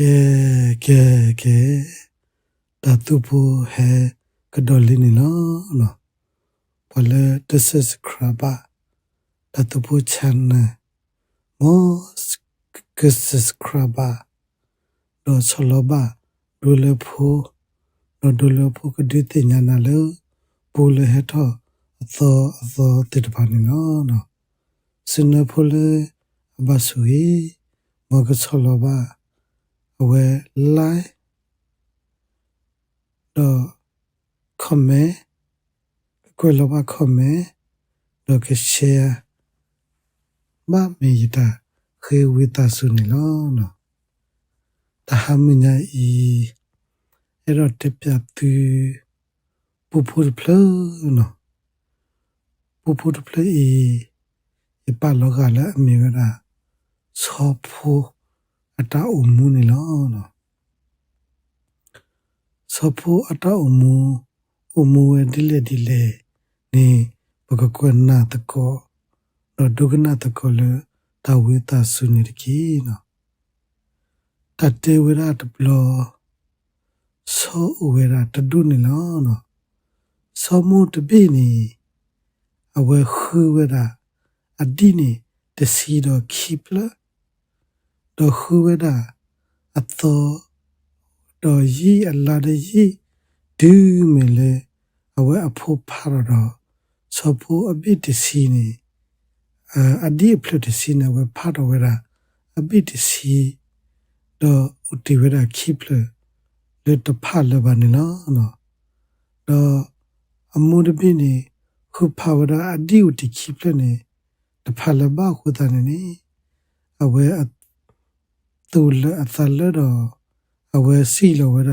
ကဲကဲကဲတတူဖို့ဟဲကဒေါ်လင်းနော်နော်ဘလဲတဆစ်ခရဘာတတူဖို့ချန်နမောကစစခရဘာဒေါ်ဆလဘာဒူလဖို့ဒေါ်ဒူလဖို့ကဒီတင်ညာနာလေပူလေဟထောအသောအသောတိတပါနေနော်နော်စနဖို့လေဘဆူဟီမောကဆလဘာ we lai do khome ko lo ba khome do ke share ba mi ta khe wi ta su ni lo no ta ha mi nya i ero te pya tu pu pu plo no pu pu plo i i pa lo ga la mi ga so pu အတ အုံမူနေလောနော်စဖို့အတအုံမူအုံမူဝဲဒီလေဒီလေနေဘကကွနာတကောတော့ဒုကနာတကောလေတဝေတာဆုနေတကီနော်တတေဝရတဘလောသောဝေရတဒုနေလောနော်သောမှုတပိနေအဝဲခုဝရအဒီနေတစီတော့ခိပလာ တော့ခူဝဒအသောတော့ယီအလာဒယီဒူးမလေအဝဲအဖို့ဖာတော့စဖို့အဘိတစီနေအဒီဖလတစီနေဝဲဖာတော့ဝဲအဘိတစီတော့ဥတီဝဲခိပလလေတဖာလဘနေနော်နော်တော့အမှုတပိနေခုဖာဝရအဒီဥတီခိပလနေတဖာလဘခုတနေနေအဝဲအ သူလအသလတော့အဝဲစီလောဝရ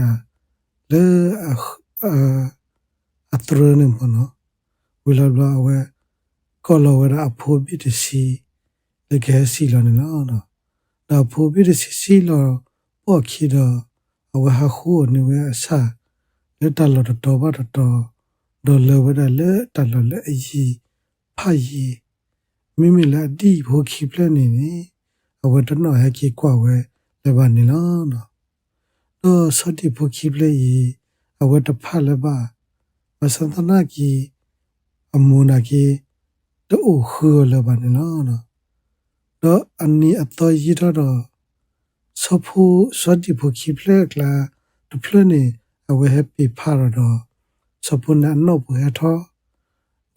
လေအထရနေမနော်ဝီလာဘအဝဲကောလောဝရအဖိုးပိတစီလေကဲစီလောနေနော်နော်ဒါဖိုးပိတစီစီလောပေါ့ခီတော့အဝဲဟာခိုးနေဝဲအစာလက်တလောတော့ဘာတော့ဒေါ်လာဝရလေတလောလေအကြီးဖာကြီးမိမိလာဒီဖိုးခီပလနေနေ အဝတနောဟကိကွာဝဲလဘနီလောနော်တော့စတိဖုခိပလေအဝတဖလဘမစန္တနာကီအမူနာကီတို့ခူလဘနီလောနော်တော့အနီအတော်ရတော့စဖူစတိဖုခိပလေကလာဒပလနေအဝဟပီဖာတော့စဖူနာနောဘဟထော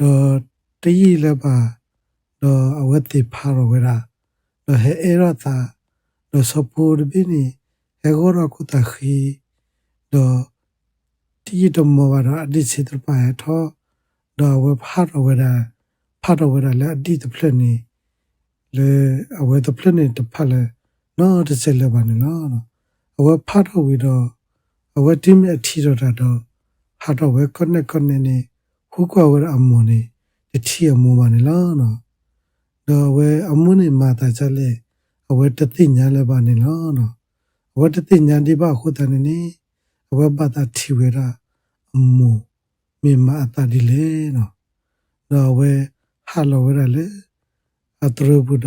တော့တ yi လဘတော့အဝတိဖာရဝရာတော့ ဟဲအေရတာ lo sapur bini egora kuta khi do ti to mo wa ra adi se tr pa ya tho do we pha ro wa ra pha ro wa ra la adi to phle ni le awe to phle ni to pha le no to se le ba ni no no awe pha ro wi do awe ti me thi ro da do pha ro we connect connect ni hu kwa wa ra amu ni ti amu ba ni la no do we amu ni ma ta cha le အဝတတိညာလည်းပါနေလို့နော်အဝတတိညာဒီပါခုတန်နေအဝဘတာထီဝရအမူမိမအတဒီလေနော်တော့ဝဲဟာလောဝရလေအတရဘုဒ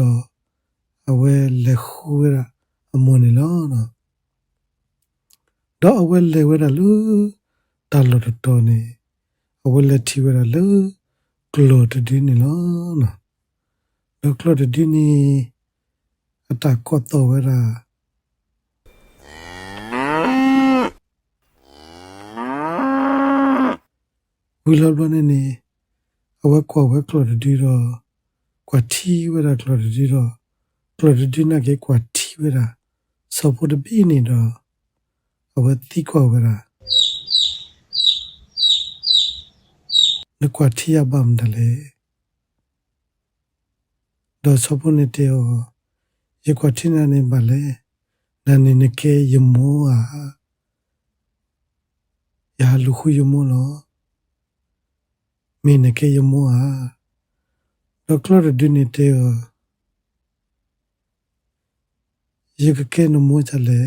အဝဲလေခုရအမူနေလို့နော်တော့အဝဲလေဝရလူတလောတော်နေအဝဲလေထီဝရလူကလောတဒီနေလို့နော် တော့ကလောတဒီနေအတကောတော်ဝရာဝီလောဘနေနေအဝကောဝကလော်ဒီရောကွာတီဝရာကလော်ဒီရောကလော်ဒီနာကေကွာတီဝရာဆောဖို့တပိနေတော့အဝတိကောဝရာနကွာတီယဘမ်ဒလေ ဒေါ်ဆောဖို့နေတေယောယကွတိနာနေပါလေနာနေနကေယမောဟာယာလူခုယမောလောမင်းနကေယမောဟာဒေါကလာဒနီတေယကကေနမောချလေ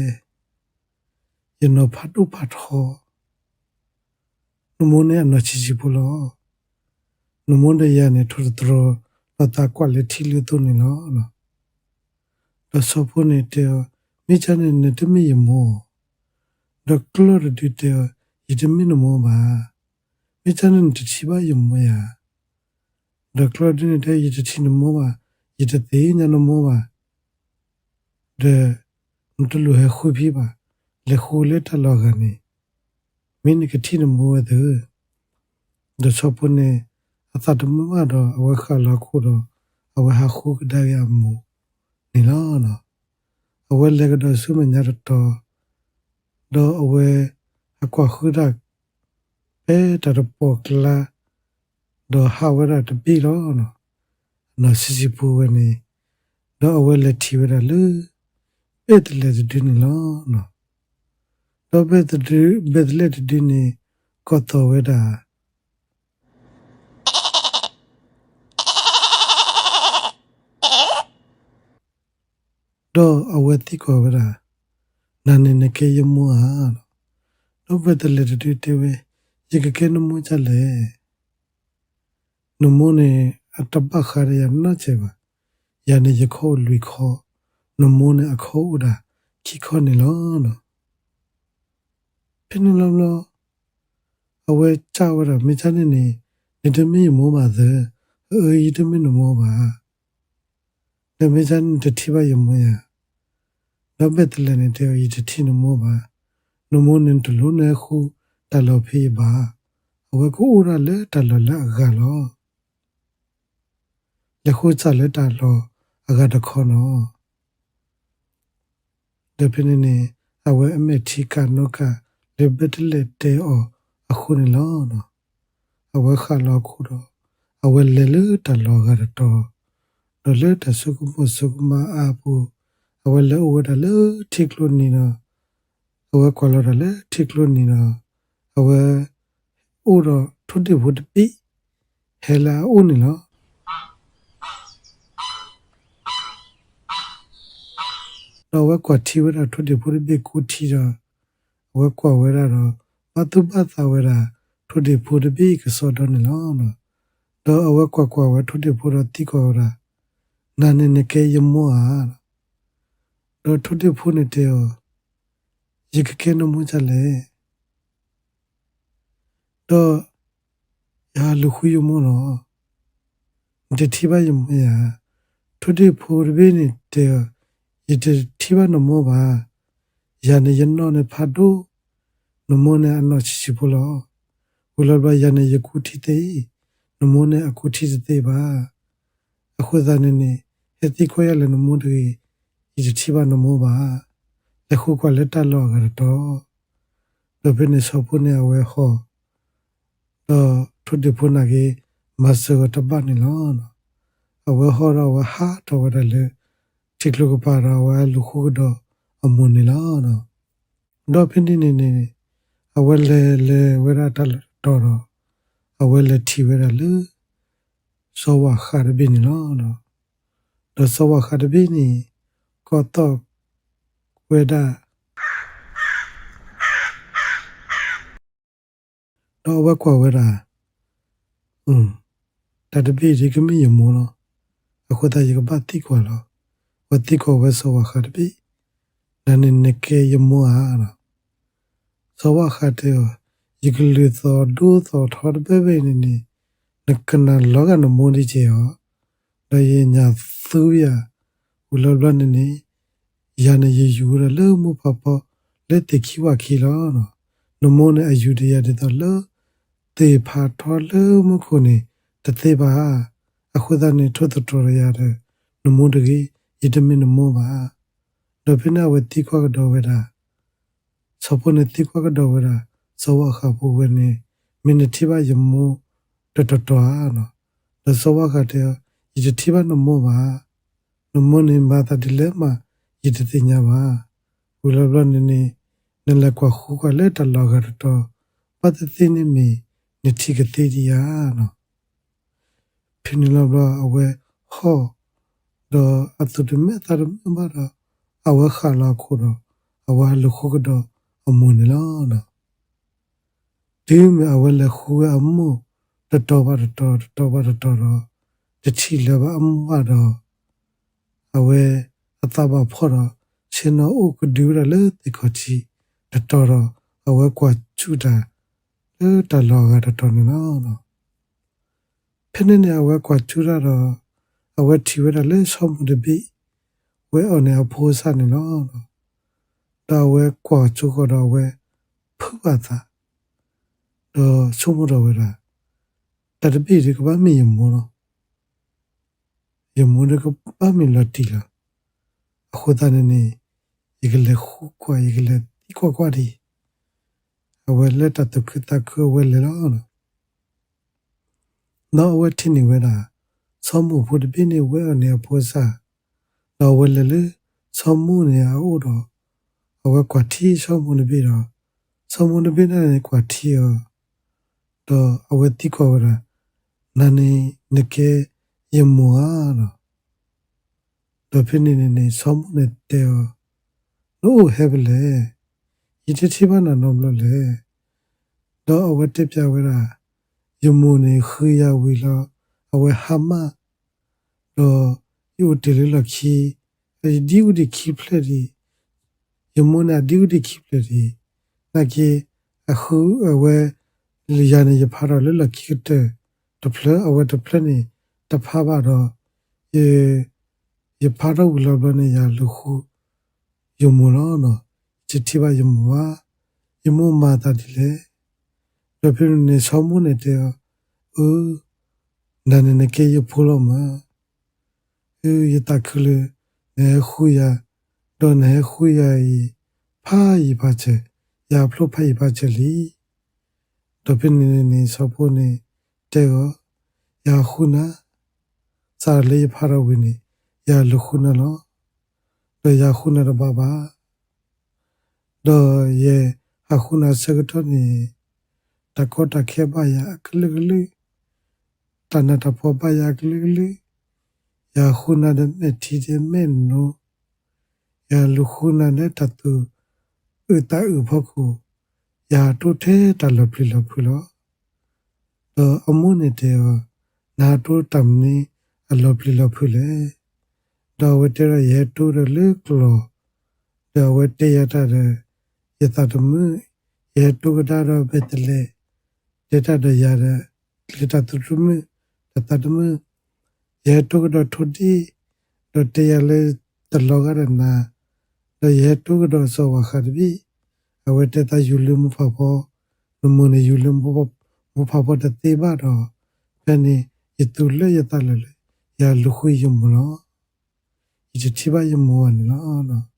ယနဖတ်တုဖတ်ဟောနမောနေအနချီချီပလောနမောနေရနေထူထူလ တာကွက်လက်ထီလူတုန်နေလောနော်လဆဖို့နေတေမမိချနဲ့နဲ့တမီယမောဒေါကလော်ဒီတေယတမီနမောပါမိချနဲ့တချီပါယမောယာဒေါကလော်ဒီနေယတချီနမောပါယတသေးညာနမောပါဒေမတလူဟခုပြပါလေခုလေတလောကနေမင်းကတိနမောတဲ့ဒချပနေ အသတမမတော့အဝခလာခုတော့အဝဟခုကဒါရမောနီလာနော်အဝဲလက်ကတော့ဆုမညာတော့တော့အဝဲအကွာခုဒါအဲတရပေါကလာတော့ဟာဝရတပြီတော့နော်နော်စီစီပူဝနေတော့အဝဲလက်ထီဝရလူအဲ့တလက်ဒင်းလောနော်တော့ဘယ်တဒီဘယ်လက်ဒင်းနေကတော့ဝဲတာ တော့အဝဲတိကောဝရနာနေနကေယမူဟာတော့ဘယ်တလက်ဒင်းတေဝဲရကကေနမူချလေနမုန်အတပခရယနချေပါယနေ့ရခိုးလူခေါ်နမုန်အခိုးဥဒါခိခေါ်နေလောနော်ပြင်းလောလောအဝဲချဝရမိချနေနေနေတမီမောပါသအေးတမီနမောပါ နမေချန်တတိပါယမယနဘက်တလနေတေဤတတိနမောပါနမောနင်တလုံးနေခုတလောဖေးပါအဝဲကိုဥရလေတလောလာဂါလောလက်ခုချလက်တလောအဂါတခေါနော ဒပင်းနေအဝဲအမေတီကနောကလေဘက်လက်တေအောအခုနေလောနော်အဝဲခါလောခုတော့အဝဲလေလေတလောဂါတော့တော့လေတဆုကမဆုကမအပူအဝဲလေဝဒလေထိကလို့နေနော်အဝဲကွာလောလေထိကလို့နေနော်အဝဲဥတော့ထွတ်တဲ့ဘုဒ္ဓပိဟဲလာဦးနေလောတော့ဝဲကွာတီဝဲတာထွတ်တဲ့ဘုဒ္ဓပိကူတီတော့ဝဲကွာဝဲတာတော့မတုပသဝဲတာထွတ်တဲ့ဘုဒ္ဓပိကစောတော့နေလောနော်တော့အဝဲကွာကွာဝဲထွတ်တဲ့ဘုဒ္ဓတိကောရာ နာနေနေကေယမောဟာတော့ထွတ်တဲ့ဘုန်တဲ့ရကကေနမှုချလေတော့ရာလူခုယမောနော်ဒီတိပါယမယာထွတ်တဲ့ဘုဒ္ဓပိနေတဲ့ယတိတိပါနမောပါယာနေယနောနေဖတ်တော့နမောနေ အနောချချီပလောဘုလဘယာနေယကုတိတေနမောနေအကုတိတေပါအခုသာနေနေဟတိခွဲရလနမောတွေယတိပါနမောပါအခုကလက်တလောကတော့ဘယ်နေစောပုနေအဝဲဟောတော့ထုဒီဖုနာကေမဆောတပနေလောအဝဲဟောတော့ဝဟာတော့ရလေတိကလကပါရဝဲလူခုတော့အမွန်နေလောနော်တော့ဖိနေနေနေအဝဲလေလေဝရတလတော်တော့အဝဲလေတီဝရလေစောဝခါရဘင်းလော နော်တော့စောဝခါရဘင်းကတော့ဝဲတာတော့ဝက်ကွာဝဲတာอืมတတပိဒီကမိယမောလောအခုတည်းကပတ်တိကွာလောဝတိကောဝဲစောဝခါရဘင်း နာနေနကေယမောဟာနော်သောဝခတဲ့ယကလူသောဒုသောထော်ပဲပဲနေနေနကနာလောကနမုန်ဒီချေဟောလယညာသူရဝလလနေနေယနယေယူရလမှုပပလက်တခိဝခီလောနော်နမုန်အယူတရတဲ့တော့လတေဖာထော်လမှုခုနေတသေးပါအခုသာနေထွတ်တော်ရတဲ့နမုန်တကြီးယတမင်နမောပါဒဖိနဝတိခွာကတော့ဝဲတာစပနတိခွာကတော့ဝဲတာဇဝခပူဝဲနေမင်းတိပါယမော တတတော်နော်ဒဇဝခတဲ့ယတိပါနမောပါနမောနေမာတာဒီလဲမှာယတိတိညာပါဝလဘနေနေနလကွာခုကလက်တလောကတော့ပတတိနေမီနတိကတိဒီယာနော်ဖိနလဘအဝဲဟောတော့အတုတမေတာရမဘာအဝခလာခုတော့အဝလခုကတော့အမွန်လားနော်ဒီမအဝလခုအမှု တတော်ပါတတော်တော်ပါတတော်တော့တချီလဘအမှုပါတော့အဝဲအသဘဖော်တော့ရှင်နောဥကဒူရလေတိခချီတတော်တော်အဝဲကွာချူတာလေတလောကတတော်နော်နော်ဖင်းနေအဝဲကွာချူရတော့အဝဲတီဝဲလေဆောမှုတပိဝဲအောင်နေအဖိုးစနေနော်နော်ဒါဝဲကွာချူကတော့ဝဲဖူပါသာတော့ချုံမတော်ဝဲလားတ Tarbiye ka ba mi yamuro. Yamuro ka ba mi latila. Akhoda ne ne yigle khu kwa yigle ikwa kwa di. Awele ta tu kita ku awele la ona. Na awe tini we na. Samu puti bini we ane aposa. Na awele le samu ne a uro. Awe kwa ti samu ne bira. Samu ne bina ne kwa ti yo. Da awe ti kwa wera. နာနေနကေယမွာနော်ဒဖိနေနေနေဆောင်းမနဲ့တဲနို့ဟဲဘလေယစ်တိဘာနာနော်ဘလေတော့အဝတ်တပြဝဲတာယမွနေခရဝီလာအဝဲဟာမတော့ယူတလေလခီဒီဦးဒီခီဖလက်ဒီယမွနာဒီဦးဒီခီဖလက်ဒီနကေအခုအဝဲလျာနေရဖာတော့လလခီတဲ့ တဖလအဝဲတဖလနေတဖာပါတော့ရေရဖာတော့ဝလဘနေရလူခုယမလောနော်ချစ်တိပါယမဝယမမာတာဒီလေရပြနေဆောင်းမနေတဲ့ဦးနာနေနေကေယဖိုလောမဦးယတခလေနေခူယာဒေါ်နေခူယာဤဖာဤပါချေယာဖလိုဖာဤပါချေလီဒပင်းနေနေဆောဖို့နေတေကိုယာခုနာစာလေးဖာရဝင်းနေယာလခုနာလော တော့ရခုနာဘာဘာတော့ ye အခုနာစကတနီတကောတခေပါယကလကလတနတဖောပါယကလကလယခုနာတဲ့တီတဲ့မင်းနိုယလူခုနာတဲ့တတူဥတဥဖခုယာတုထဲတလပလလဖလော တော့အမုန်တဲ့နာတုတမ်နီအလပလလဖလေတော်ဝတရရဲ့တူရလေကလောတော်ဝတရတရယတတမှုရဲ့တူကတာရဘက်တလေဒေတာတရရလေတတူမှုတတတမှုရဲ့တူကတော့ထွတီတော့တရလေတလောကရနာတော့ရဲ့တူကတော့စောဝခရဘီအဝတတယူလူမဖဖောနမနေယူလူမဖ မဖဖောတတေပါတော့ဖဲနေယတူလေယတလေရလူခွေယမလော ijitiba yemua ni la ana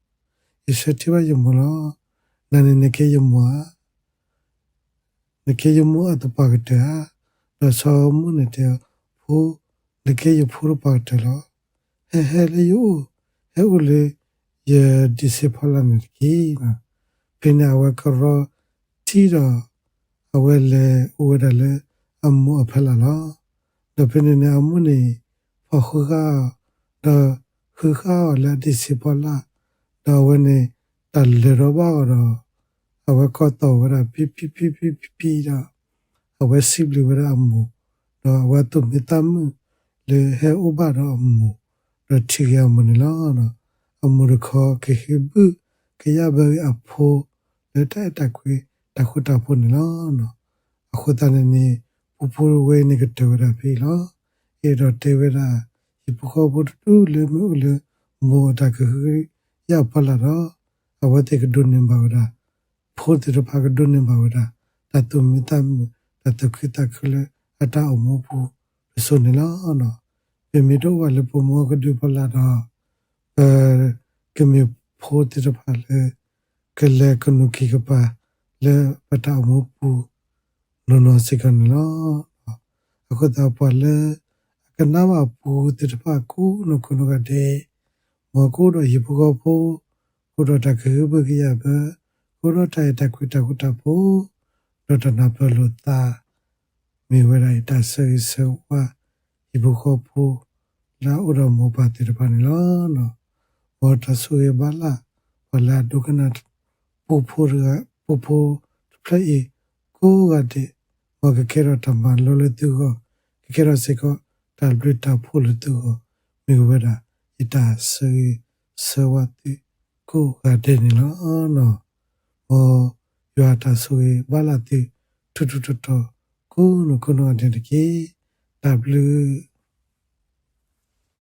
ishetiba yemula nani neke yemua neke yemua at pagte ha la samu ne te fu neke ye fu ru pagte lo he he le yu he u le ye disipala ni ki na pina wa karo ti da awe le u da le amu aphala la da pina ne amu ne fa khu ga da ခခါလာဒီစီပလာဒါဝနေတလေရဘာရောအဝကတော့ရပီပီပီပီပီရာအဝစီဘလဝရအမူတော့ဝတ်တုမီတမ်လေဟဲဥဘာရောအမူရချီယမနလာနာအမူရခောကေဟိဘကေယဘအဖိုလက်တက်တက်ခွေ တခုတဖို့နလာနာအခုတန်နေပူပူဝဲနေကတဝရပြီလားအဲ့တော့တေဝရာဒီပခောဘတူလေမူလေမောတကခေရပလာတော့အဝတိကဒုန်နဘာဝရာဖို့တိရပါကဒုန်နဘာဝရာတတုမိတမ်တတခိတခလေအတာအမောပူဆိုနေလားနော်ပြမီတော့ဝလေပမောကဒုပလာတော့အဲကမေဖို့တိရပါလေကလေကနုခိကပါ လေပတာအမောပူနော်နော်စကန်လားအခုတော့ပါလေကနာမပူတိတပကူနုခုနကတဲ့မကိုတော့ရပကောဖို့ကိုတော့တခေဘကရဘကိုတော့တိုင်တခွတခုတဖို့တော့တနာပလို့တာမိဝရိုက်တဆေးဆေဝါရပကောဖို့လာဥရမောပါတိတပနလောနော်ဘောတဆူရပါလာဘလာဒုကနာပူဖို့ရ ပူဖို့ဖလေကိုကတဲ့ဘောကကေရတမလောလတူကိုကေရစေကိုတာဘရတာဖို့လတူမိဝဒဣတာဆေဆဝတိကုကိုကတဲ့နေလို့နော်ဟောရွာတာဆိုရင်ဘာလာတိထူထူထူထူကိုနကိုနတဲ့တကေ W